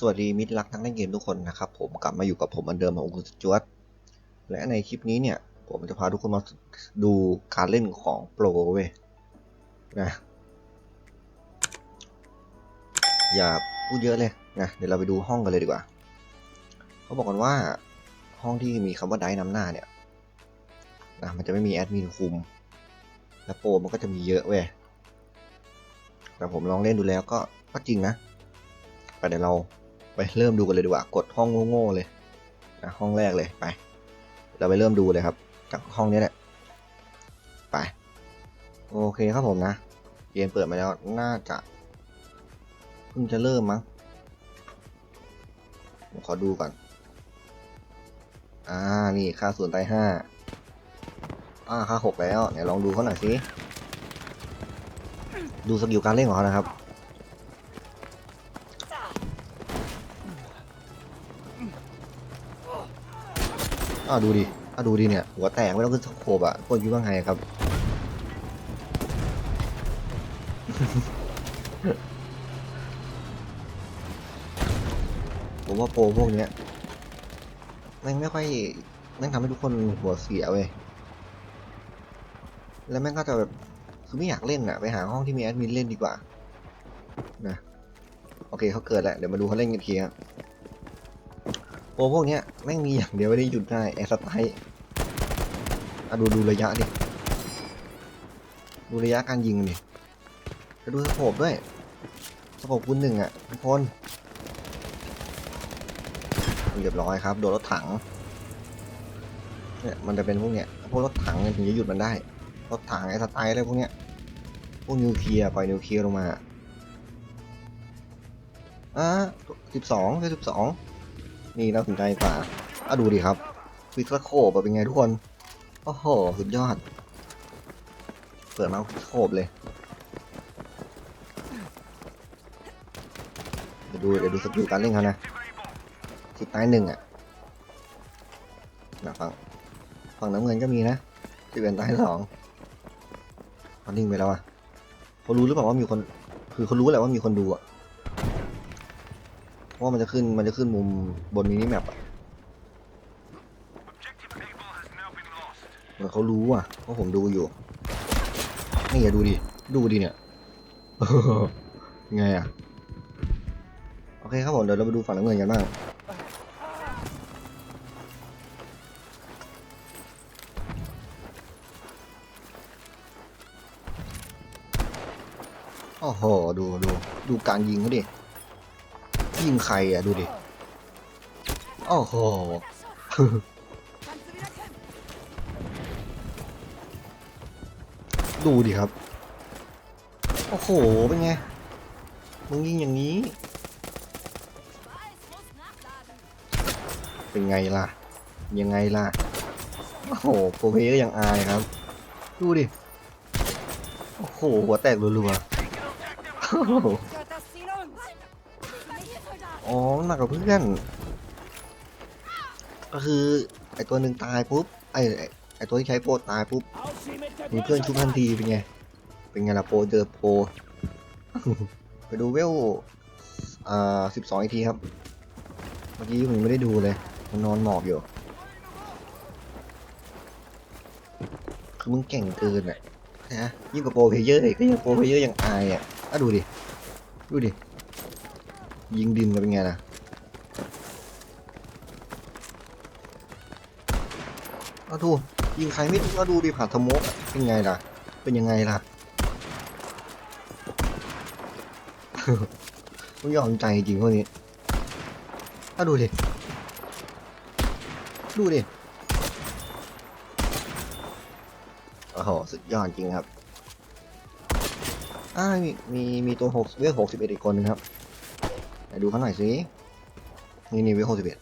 สวัสดีมิตรรักนักเล่นเกมทุกคนนะครับผมกลับมาอยู่กับผมเหมือนเดิมของคุณจวตและในคลิปนี้เนี่ย ผมจะพาทุกคนมาดูการเล่นของโปรเว้ยนะอย่าพูดเยอะเลยนะเดี๋ยวเราไปดูห้องกันเลยดีกว่า เขาบอกกันว่าห้องที่มีคำว่าไดนำหน้าเนี่ยนะมันจะไม่มีแอดมินคุม และโปรมันก็จะมีเยอะเว้ยแต่ผมลองเล่นดูแล้วก็ก็จริงนะไปเดี๋ยวเรา ไปเริ่มดูกันเลยดีกว่ากดห้องโง่ๆเลยนะห้องแรกเลยไป เราไปเริ่มดูเลยครับจากห้องนี้แหละไป โอเคครับผมนะเกมเปิดมาแล้วน่าจะเพิ่งจะเริ่มมั้งผมขอดูก่อน อ่า นี่ค่าส่วนใต้ห้าอ่าค่าหกแล้วไหนลองดูเขาหน่อยสิ ดูสกิลการเล่นของเขานะครับ อ่าดูดิอ่าดูดิเนี่ยหัวแตกไม่ต้องขึ้นสโคบอะพวกคิดว่าไงครับ ผมว่าโปรพวกเนี้ยแม่งไม่ค่อยแม่งทำให้ทุกคนหัวเสียเว้ยแล้วแม่งก็จะแบบคือไม่อยากเล่นอะไปหาห้องที่มีแอดมินเล่นดีกว่านะโอเคเขาเกิดแหล้วเดี๋ยวมาดูเขาเล่นกันทีครับ โปรพวกเนี้ยแม่งมีอย่างเดียวไม่ได้หยุดได้แอร์สไตล์อะดูดูระยะดิ ดูระยะการยิงดิจะดูสโคปด้วยสโคปคูณหนึ่งอะทุกคนเรียบร้อยครับ โดนรถถังเนี่ยมันจะเป็นพวกเนี้ยพวกรถถังเนี่ยถึงจะหยุดมันได้ รถถังไอ้สไตล์อะไรพวกเนี้ยพวกนิวเคลียร์ปล่อยนิวเคลียร์ลงมาอะสิบสองสิบสอง นี่น่าสนใจกว่าอะดูดิครับฟิสโคบเป็นไงทุกคน โอ้โห สุดยอด เปิดมาฟิสโคบเลย เดี๋ยวดู เดี๋ยวดูสกิลการเล่นเขานะทิศใต้หนึ่งอะนะฝั่งฝั่งน้ำเงินก็มีนะที่เป็นใต้สองเขานิ่งไปแล้วอะเขารู้หรือเปล่าว่ามีคน คือเขารู้แหละว่ามีคนดูอะ ราะมันจะขึ้นมันจะขึ้นมุมบนมินิแมปอะเหมือนเขารู้อะว่าะผมดูอยู่นี่อย่าดูดิ ดูดิเนี่ยไงอะ โอเคครับผมเดี๋ยวเราไปดูฝั่งน้ำเงินกันบ้างโอ้โห ดูดูดูการยิงเขาดิ ยิงใครอะดูดิ โอ้โห ดูดิครับ โอ้โห เป็นไง มึงยิงอย่างนี้ เป็นไงล่ะ ยังไงล่ะ โอ้โหโปรเพยอร์ยังอายครับ ดูดิ โอ้โห หัวแตกรัวๆ อ๋อหนักกว่าเพื่อน ก็คือไอตัวหนึ่งตายปุ๊บไอไอ้ตัวที่ใช้โปรตายปุ๊บมีเพื่อนชุบทันทีเป็นไง เป็นไงล่ะโปรเจอโปรไปดูเวลอ่าสิบสองอีกทีครับ เมื่อกี้ผมไม่ได้ดูเลย มันนอนหมอบอยู่ คือมึงเก่งเกินอะนะยิ่งกว่าโปรเพเยอร์เลยก็ยังโปรเพเยอร์ยังอายอะอะดูดิ ดูดิ ยิงดินกันเป็นไงล่ะเอาดูยิงใครไม่รู้ก็ดูดิผ่านสโมกเป็นไงล่ะ เป็นยังไงล่ะต้องยอมใจจริงพวกนี้ถ้าดูดิ ดูดิ โอ้โห สุดยอดจริงครับอ่ามีมีมีตัวหกเวลหกสิบเอ็ดอีกคนนึงครับ ดูเขาหน่อยสินี่นี่เวลหกสิบเอ็ด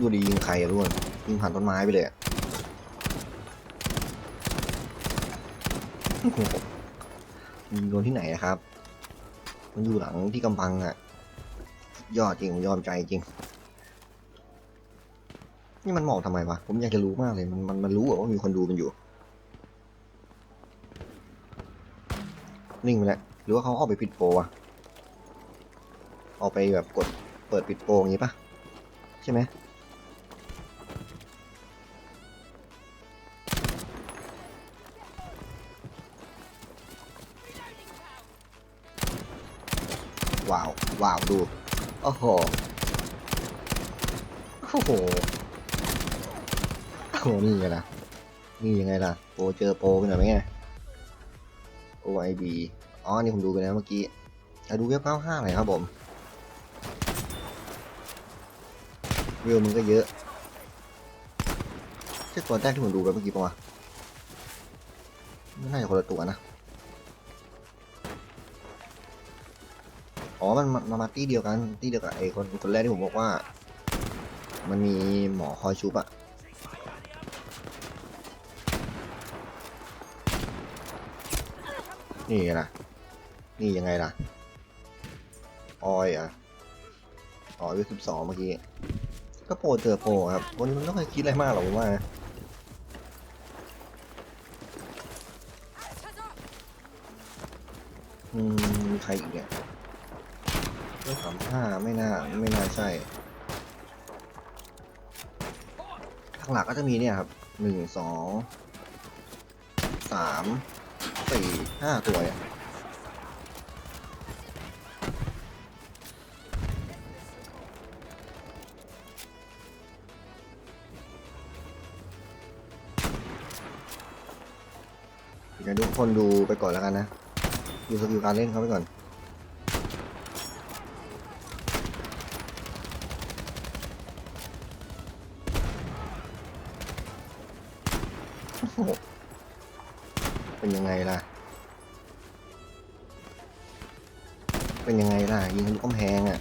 ดูดียิงใครอะทุกคนยิงผ่านต้นไม้ไปเลยอะโอ้โหยิงโดนที่ไหนอะครับ มันอยู่หลังที่กำบังอะ ยอดจริงผมยอมใจจริง นี่มันหมองทำไมวะ ผมอยากจะรู้มากเลย มันมันมันรู้เหรอว่ามีคนดูมันอยู่ นิ่งไปแล้วหรือว่าเขาเอาไปปิดโปรวะเอาไปแบบกดเปิดปิดโปรอย่างงี้ปะใช่ไหมว้าว ว้าว ดู โอ้โห โอ้โห โอ้โห นี่ไงล่ะ นี่ยังไงล่ะ โปรเจอโปรไปหน่อยไหมไง OIB อ๋อ นี่ผมดูไปแล้วเมื่อกี้ดูเว็บ95หน่อยครับผมวิวมันก็เยอะใช่ตัวแรกที่ผมดูไปเมื่อกี้ปะวะไม่น่าจะคนละตัวนะ อ๋อ มันมามาตี้เดียวกัน ตี้เดียวกับไอ้คนคนแรกที่ผมบอกว่า มันมีหมอคอยชุบอะนี่ไงล่ะ นี่ยังไงล่ะ ออยอะอ๋อวิสิบสองเมื่อกี้ ก็โปรเจอโปรครับ วันนี้มันไม่ค่อยคิดอะไรมากหรอกผมว่าอืมใครอีกเนี่ย สามห้าไม่น่าไม่น่าใช่ทางหลักก็จะมีเนี่ยครับหนึ่งสองสามสี่ห้าตัวเนี่ยเดี๋ยวทุกคนดูไปก่อนแล้วกันนะ ดูสกิลการเล่นเขาไปก่อน โอ้โห เป็นยังไงล่ะ เป็นยังไงล่ะ ยิงทะลุกำแพงอะ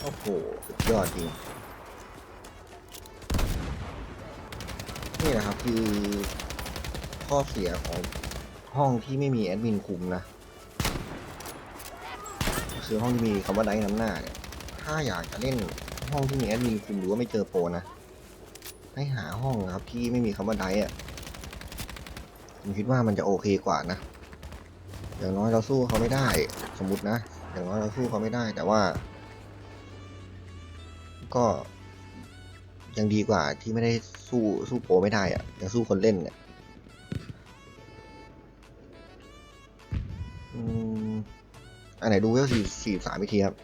โอ้โห สุดยอดจริง นี่แหละครับคือข้อเสียของห้องที่ไม่มีแอดมินคุมนะคือห้องที่มีคำว่าไดน้ำหน้าเนี่ย ถ้าอยากจะเล่นห้องที่มีแอดมินคุมหรือว่าไม่เจอโปรนะ ให้หาห้องนะครับที่ไม่มีคำว่าไดอะผมคิดว่ามันจะโอเคกว่านะ อย่างน้อยเราสู้เขาไม่ได้ สมมตินะ อย่างน้อยเราสู้เขาไม่ได้แต่ว่า ก็ยังดีกว่าที่ไม่ได้สู้สู้โปไม่ได้อะยังสู้คนเล่นเนี่ยอันไหนดูเวลสี่สี่สามวิธีครับ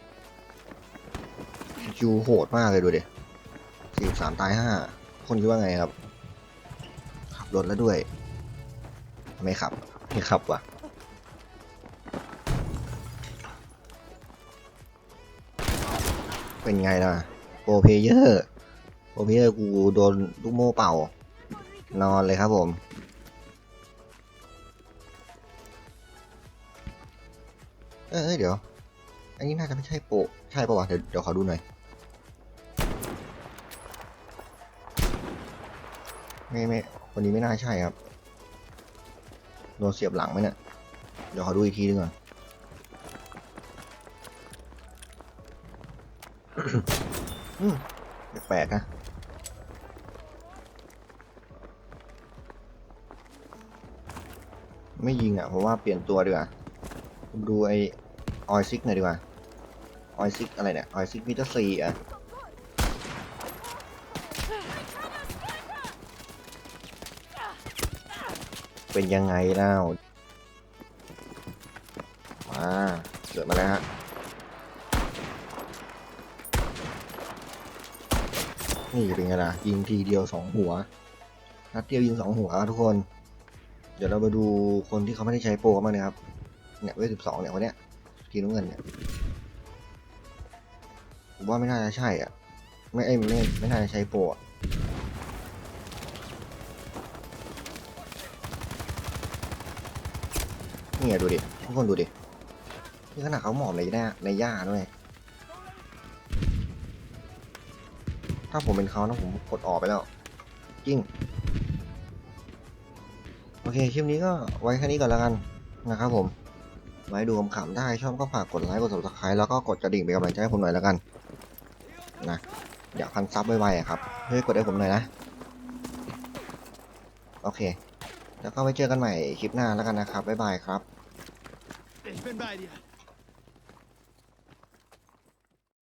คิวโหดมากเลยดูดิสี่สามตายห้า คนคิดว่าไงครับ ขับรถแล้วด้วย ไม่ขับ ไม่ขับว่ะเป็นไงล่ะโปรเพเยอร์โปรเพเยอร์กูโดนลูกโม่เป่า นอนเลยครับผม เออเอยเดี๋ยว อันนี้น่าจะไม่ใช่โปใช่ปะวะเดี๋ยวเดี๋ยวขอดูหน่อย ไม่ไม่วันนี้ไม่น่าใช่ครับโดนเสียบหลังไหมเนี่ยเดี๋ยวขอดูอีกทีนึงก่อนอืมแปลกนะไม่ยิงอะเพราะว่าเปลี่ยนตัวดีกว่าดูไอออยซิกหน่อยดีกว่าออยซิกอะไรเนี่ยออยซิกมิเตอร์ซีอะ เป็นยังไงเล่ามาเกิดมาแล้วฮะนี่เป็นไงล่ะยิงทีเดียวสองหัวนัดเดียวยิงสองหัวทุกคน เดี๋ยวเรามาดูคนที่เขาไม่ได้ใช้โปรกันบ้างนะครับเนี่ยเวทสิบสองเนี่ยวันเนี้ยทีน้ำเงินเนี่ยผมว่าไม่น่าจะใช่อะ ไม่ไอ้ไม่ไม่น่าจะใช้โปรอะ เนี่ไงดูดิทุกคนดูดินี่ขนาดเขาหมอบในหน้าในหญ้าด้วยถ้าผมเป็นเขานะผมกดออกไปแล้วจริงโอเคคลิปนี้ก็ไว้แค่นี้ก่อนแล้วกันนะครับผมมาให้ดูคำๆได้ชอบก็ฝากกดไลค์กด subscribe แล้วก็กดกระดิ่งเป็นกำลังใจให้ผมหน่อยแล้วกันนะอยากพันซับไวๆอะครับเฮ้ยกดให้ผมหน่อยนะ โอเค แล้วก็ไว้เจอกันใหม่คลิปหน้าแล้วกันนะครับบ๊ายบายครับ เป็นบ้าดิ